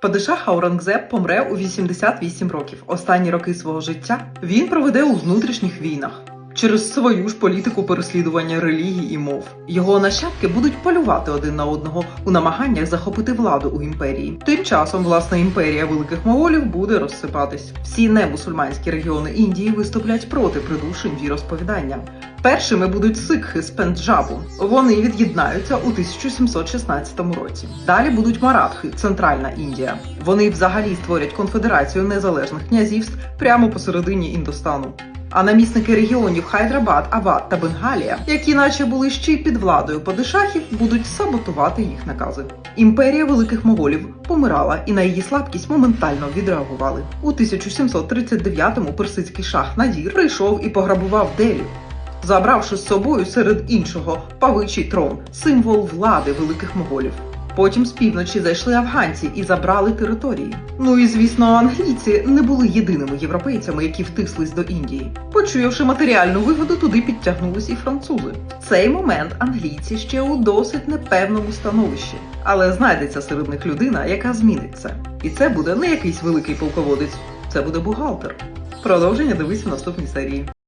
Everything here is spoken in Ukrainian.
Падишах Аурангзеб помре у 88 років. Останні роки свого життя він проведе у внутрішніх війнах. Через свою ж політику переслідування релігій і мов його нащадки будуть полювати один на одного у намаганнях захопити владу у імперії. Тим часом власна імперія великих моголів буде розсипатись. Всі немусульманські регіони Індії виступлять проти придушень віросповідання. Першими будуть сикхи з Пенджабу. Вони від'єднаються у 1716 році. Далі будуть маратхи, центральна Індія. Вони взагалі створять конфедерацію незалежних князівств прямо посередині Індостану. А намісники регіонів Хайдрабад, Авад та Бенгалія, які наче були ще й під владою падишахів, будуть саботувати їх накази. Імперія великих моголів помирала і на її слабкість моментально відреагували. У 1739-му персидський шах Надір прийшов і пограбував Делі, забравши з собою серед іншого павичий трон, символ влади великих моголів. Потім з півночі зайшли афганці і забрали території. Ну і звісно, англійці не були єдиними європейцями, які втислись до Індії. Почуявши матеріальну вигоду, туди підтягнулись і французи. В цей момент англійці ще у досить непевному становищі, але знайдеться серед них людина, яка змінить це. І це буде не якийсь великий полководець, це буде бухгалтер. Продовження дивись в наступній серії.